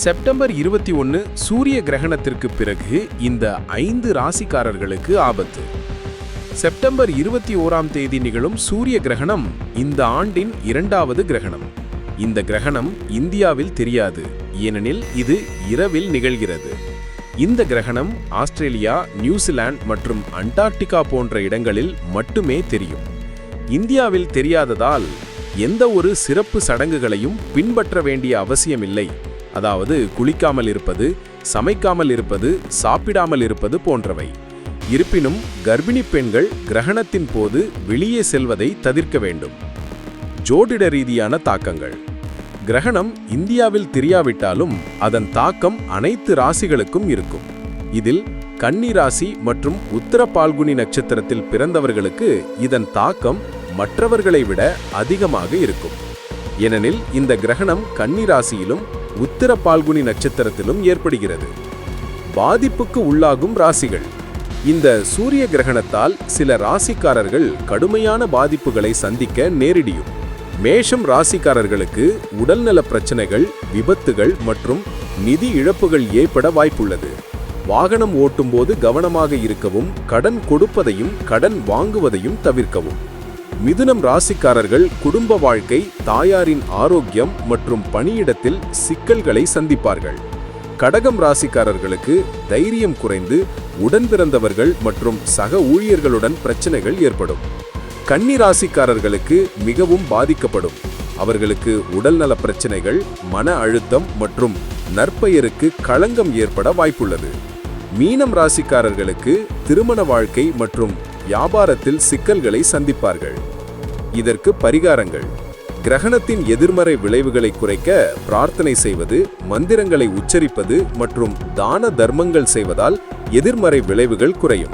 September இருபத்தி ஒன்று சூரிய கிரகணத்திற்கு பிறகு இந்த ஐந்து ராசிக்காரர்களுக்கு ஆபத்து. செப்டம்பர் இருபத்தி ஓராம் தேதி நிகழும் சூரிய கிரகணம் இந்த ஆண்டின் இரண்டாவது கிரகணம். இந்த கிரகணம் இந்தியாவில் தெரியாது ஏனெனில் இது இரவில் நிகழ்கிறது. இந்த கிரகணம் ஆஸ்திரேலியா நியூசிலாந்து மற்றும் அண்டார்டிகா போன்ற இடங்களில் மட்டுமே தெரியும். இந்தியாவில் தெரியாததால் எந்த ஒரு சிறப்பு சடங்குகளையும் பின்பற்ற வேண்டிய அவசியமில்லை. அதாவது குளிக்காமல் இருப்பது சமைக்காமல் இருப்பது சாப்பிடாமல் இருப்பது போன்றவை. இருப்பினும் கர்ப்பிணி பெண்கள் கிரகணத்தின் போது வெளியே செல்வதை தவிர்க்க வேண்டும். ஜோடிட ரீதியான தாக்கங்கள். கிரகணம் இந்தியாவில் தெரியாவிட்டாலும் அதன் தாக்கம் அனைத்து ராசிகளுக்கும் இருக்கும். இதில் கன்னி ராசி மற்றும் உத்தர பால்குனி நட்சத்திரத்தில் பிறந்தவர்களுக்கு இதன் தாக்கம் மற்றவர்களை விட அதிகமாக இருக்கும். ஏனெனில் இந்த கிரகணம் கன்னி ராசியிலும் உத்திர பால்குனி நட்சத்திரத்திலும் ஏற்படுகிறது. பாதிப்புக்கு உள்ளாகும் ராசிகள். இந்த சூரிய கிரகணத்தால் சில ராசிக்காரர்கள் கடுமையான பாதிப்புகளை சந்திக்க நேரிடியும். மேஷம் ராசிக்காரர்களுக்கு உடல்நல பிரச்சனைகள் விபத்துகள் மற்றும் நிதி இழப்புகள் ஏற்பட வாய்ப்புள்ளது. வாகனம் ஓட்டும்போது கவனமாக இருக்கவும் கடன் கொடுப்பதையும் கடன் வாங்குவதையும் தவிர்க்கவும். மிதுனம் ராசிக்காரர்கள் குடும்ப வாழ்க்கை தாயாரின் ஆரோக்கியம் மற்றும் பணியிடத்தில் சிக்கல்களை சந்திப்பார்கள். கடகம் ராசிக்காரர்களுக்கு தைரியம் குறைந்து உடன் பிறந்தவர்கள் மற்றும் சக ஊழியர்களுடன் பிரச்சனைகள் ஏற்படும். கன்னி ராசிக்காரர்களுக்கு மிகவும் பாதிக்கப்படும். அவர்களுக்கு உடல்நல பிரச்சனைகள் மன அழுத்தம் மற்றும் நற்பெயருக்கு களங்கம் ஏற்பட வாய்ப்புள்ளது. மீனம் ராசிக்காரர்களுக்கு திருமண வாழ்க்கை மற்றும் வியாபாரத்தில் சிக்கல்களை சந்திப்பார்கள். இதற்கு பரிகாரங்கள். கிரகணத்தின் எதிர்மறை விளைவுகளை குறைக்க பிரார்த்தனை செய்வது மந்திரங்களை உச்சரிப்பது மற்றும் தான தர்மங்கள் செய்வதால் எதிர்மறை விளைவுகள் குறையும்.